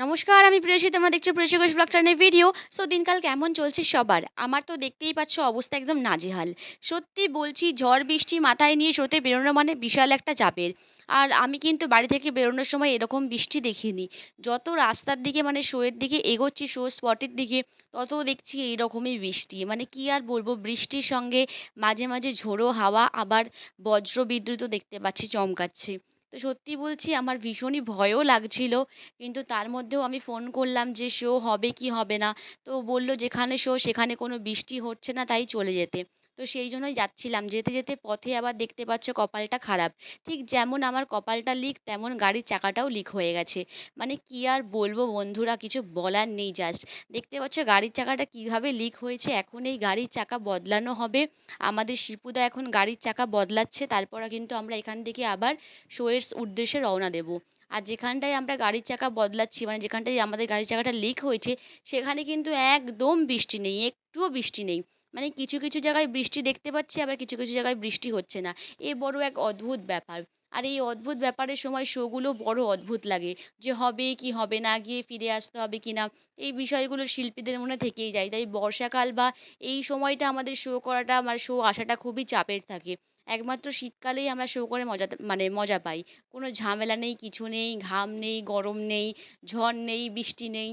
নমস্কার, আমি প্রেয়সী, তোমরা দেখছ Preyasi Ghosh blog video so, দিনকাল কেমন চলছে সবার? আমার তো দেখতেই পাচ্ছ অবস্থা একদম নাজেহাল। সত্যি বলছি, ঝড়, বৃষ্টি মাথায় নিয়ে শোতে বেরোনো মানে বিশাল একটা চাপের। আর আমি কিন্তু বাড়ি থেকে বেরোনোর সময় এরকম বৃষ্টি দেখিনি। যত রাস্তার দিকে মানে শোয়ের দিকে এগোচ্ছি, শো স্পটের দিকে, তত দেখছি এইরকমই বৃষ্টি। মানে কি আর বলব, বৃষ্টির সঙ্গে মাঝে মাঝে ঝোড়ো হাওয়া, আবার বজ্র বিদ্যুৎও দেখতে পাচ্ছি, চমকাচ্ছে। তো সত্যি বলছি আমার ভীষণই ভয়ও লাগছিল। কিন্তু তার মধ্যেও আমি ফোন করলাম যে, শো হবে কি হবে না? তো বলল, যেখানে শো সেখানে কোনো বৃষ্টি হচ্ছে না, তাই চলে যেতে। তো সেই জন্যই যাচ্ছিলাম। যেতে যেতে পথে আবার দেখতে পাচ্ছ কপালটা খারাপ। ঠিক যেমন আমার কপালটা লিক তেমন গাড়ির চাকাটাও লিক হয়ে গেছে। মানে কি আর বলব বন্ধুরা, কিছু বলার নেই জাস্ট দেখতে পাচ্ছ গাড়ির চাকাটা কীভাবে লিক হয়েছে? এখন এই গাড়ির চাকা বদলানো হবে। আমাদের শিপুদা এখন গাড়ির চাকা বদলাচ্ছে। তারপর কিন্তু আমরা এখান থেকে আবার শোয়ের উদ্দেশ্যে রওনা দেবো। আর যেখানটায় আমরা গাড়ির চাকা বদলাচ্ছি মানে যেখানটায় আমাদের গাড়ির চাকাটা লিক হয়েছে, সেখানে কিন্তু একদম বৃষ্টি নেই, একটুও বৃষ্টি নেই। মানে কিছু কিছু জায়গায় বৃষ্টি দেখতে পাচ্ছি, আবার কিছু কিছু জায়গায় বৃষ্টি হচ্ছে না। এ বড় এক অদ্ভুত ব্যাপার। আর এই অদ্ভুত ব্যাপারের সময় শোগুলো বড় অদ্ভুত লাগে যে হবে কি হবে না, গিয়ে ফিরে আসতে হবে কি না, এই বিষয়গুলো শিল্পীদের মনে থেকেই যায়। তাই বর্ষাকাল বা এই সময়টা আমাদের শো করাটা মানে শো আসাটা খুবই চাপের থাকে। একমাত্র শীতকালেই আমরা শো করে মজা মানে মজা পাই। কোনো ঝামেলা নেই, কিছু নেই, ঘাম নেই, গরম নেই, ঝড় নেই, বৃষ্টি নেই।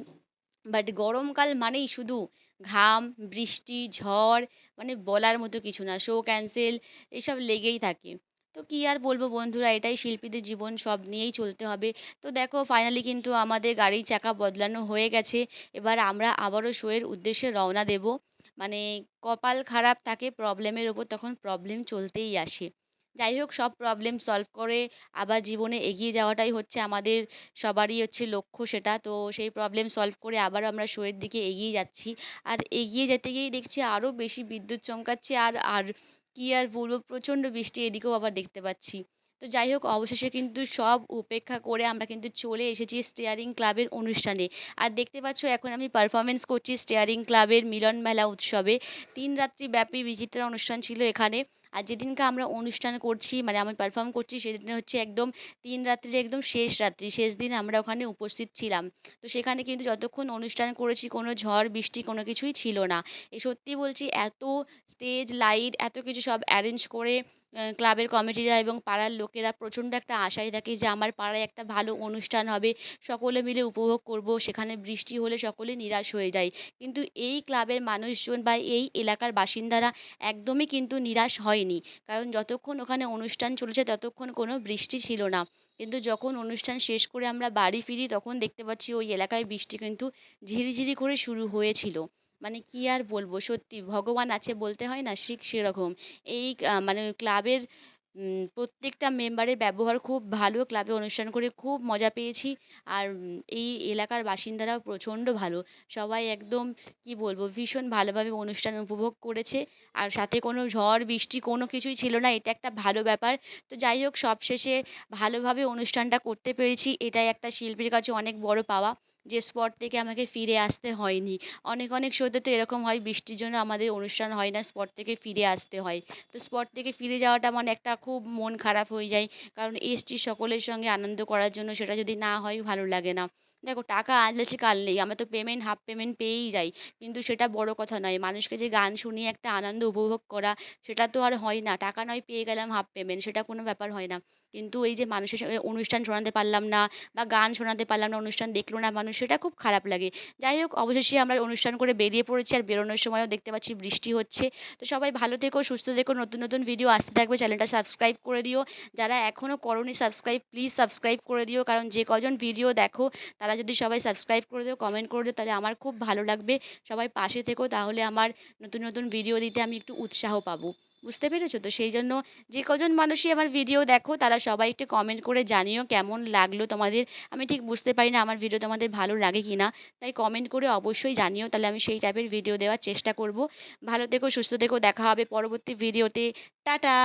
বাট গরমকাল মানেই শুধু ঘাম, বৃষ্টি, ঝড় মানে বলার মতো কিছু না শো ক্যান্সেল এসব লেগেই থাকে। তো কী আর বলব বন্ধুরা, এটাই শিল্পীদের জীবন, সব নিয়েই চলতে হবে। তো দেখো ফাইনালি কিন্তু আমাদের গাড়ির চাকা বদলানো হয়ে গেছে। এবার আমরা আবারও শোয়ের উদ্দেশ্যে রওনা দেব। মানে কপাল খারাপ থাকে প্রবলেমের ওপর তখন প্রবলেম চলতেই আসে। যাই হোক, সব প্রবলেম সলভ করে আবার জীবনে এগিয়ে যাওয়াটাই হচ্ছে আমাদের সবারই হচ্ছে লক্ষ্য সেটা। তো সেই প্রবলেম সলভ করে আবার আমরা শোয়ের দিকে এগিয়ে যাচ্ছি। আর এগিয়ে যেতে গিয়েই দেখছি আরও বেশি বিদ্যুৎ চমকাচ্ছে আর আর কী আর বলব, প্রচণ্ড বৃষ্টি এদিকেও আবার দেখতে পাচ্ছি। তো যাই হোক, অবশেষে কিন্তু সব উপেক্ষা করে আমরা কিন্তু চলে এসেছি স্টিয়ারিং ক্লাবের অনুষ্ঠানে। আর দেখতে পাচ্ছ, এখন আমি পারফরমেন্স করছি স্টিয়ারিং ক্লাবের মিলন মেলা উৎসবে। তিন রাত্রি ব্যাপী বিচিত্রা অনুষ্ঠান ছিল এখানে। আর যেদিনকে আমরা অনুষ্ঠান করছি মানে আমি পারফর্ম করছি সেদিন হচ্ছে একদম তিন রাত্রির একদম শেষ রাত্রি। শেষ দিন আমরা ওখানে উপস্থিত ছিলাম। তো সেখানে কিন্তু যতক্ষণ অনুষ্ঠান করেছি, কোনো ঝড়, বৃষ্টি কোনো কিছুই ছিল না। এ সত্যি বলছি, এত স্টেজ লাইট এত কিছু সব অ্যারেঞ্জ করে ক্লাবের কমিটিরা এবং পাড়ার লোকেরা প্রচণ্ড একটা আশায় থাকে যে আমার পাড়ায় একটা ভালো অনুষ্ঠান হবে, সকলে মিলে উপভোগ করব, সেখানে বৃষ্টি হলে সকলে নিরাশ হয়ে যায়। কিন্তু এই ক্লাবের মানুষজন বা এই এলাকার বাসিন্দারা একদমই কিন্তু নিরাশ হয়নি। কারণ যতক্ষণ ওখানে অনুষ্ঠান চলেছে ততক্ষণ কোনো বৃষ্টি ছিল না। কিন্তু যখন অনুষ্ঠান শেষ করে আমরা বাড়ি ফিরি তখন দেখতে পাচ্ছি ওই এলাকায় বৃষ্টি কিন্তু ঝিরিঝিরি করে শুরু হয়েছিল। মানে কী আর বলব? সত্যি ভগবান আছে বলতে হয় না, ঠিক সেরকম। এই মানে ক্লাবের প্রত্যেকটা মেম্বারের ব্যবহার খুব ভালো, ক্লাবে অনুষ্ঠান করে খুব মজা পেয়েছি। আর এই এলাকার বাসিন্দারাও প্রচণ্ড ভালো। সবাই একদম, কী বলব, ভীষণ ভালোভাবে অনুষ্ঠান উপভোগ করেছে। আর সাথে কোনো ঝড়, বৃষ্টি কোনো কিছুই ছিল না, এটা একটা ভালো ব্যাপার। তো যাই হোক, সবশেষে ভালোভাবে অনুষ্ঠানটা করতে পেরেছি। এটাই একটা শিল্পীর কাছে অনেক বড় পাওয়া। যে স্পট থেকে আমাকে ফিরে আসতে হয়নি। অনেক অনেক শোতে তো এরকম হয়, বৃষ্টির জন্য আমাদের অনুষ্ঠান হয় না স্পট থেকে ফিরে আসতে হয়। তো স্পট থেকে ফিরে যাওয়াটা মানে একটা খুব মন খারাপ হয়ে যায়, কারণ এসছি সকলের সঙ্গে আনন্দ করার জন্য, সেটা যদি না হয় ভালো লাগে না। দেখো, টাকা আজ আছে, কাল নেই, আমরা তো পেমেন্ট হাফ পেমেন্ট পেয়েই যাই, কিন্তু সেটা বড় কথা নয়, মানুষকে যে গান শুনিয়ে একটা আনন্দ উপভোগ করা, সেটা তো আর হয় না। টাকা নয়, পেয়ে গেলাম হাফ পেমেন্ট সেটা কোনো ব্যাপার হয় না। কিন্তু এই যে মানুষের অনুষ্ঠান শোনাতে পারলাম না বা গান শোনাতে পারলাম না, অনুষ্ঠান দেখল না মানুষ, সেটা খুব খারাপ লাগে। যাই হোক, অবশেষে আমরা অনুষ্ঠান করে বেরিয়ে পড়েছি আর বেরোনোর সময়ও দেখতে পাচ্ছি বৃষ্টি হচ্ছে। তো সবাই ভালো থেকো, সুস্থ থেকো, নতুন নতুন ভিডিও আসতে থাকবে চ্যানেলটা সাবস্ক্রাইব করে দিও। যারা এখনও করোনি সাবস্ক্রাইব প্লিজ সাবস্ক্রাইব করে দিও। কারণ যে কজন ভিডিও দেখো, তারা যদি সবাই সাবস্ক্রাইব করে দিও কমেন্ট করে দিও, তাহলে আমার খুব ভালো লাগবে। সবাই পাশে থেকো, তাহলে আমার নতুন নতুন ভিডিও দিতে আমি একটু উৎসাহ পাবো। বুঝতে পেরেছ? তো সেই জন্য যে কজন মানুষই আমার ভিডিও দেখো, তারা সবাই একটু কমেন্ট করে জানিও কেমন লাগল তোমাদের। আমি ঠিক বুঝতে পারি না আমার ভিডিও তোমাদের ভালো লাগে কি না তাই কমেন্ট করে অবশ্যই জানিও। তাহলে আমি সেই টাইপের ভিডিও দেওয়ার চেষ্টা করব। ভালো থেকো, সুস্থ থেকো, দেখা হবে পরবর্তী ভিডিওতে টাটা!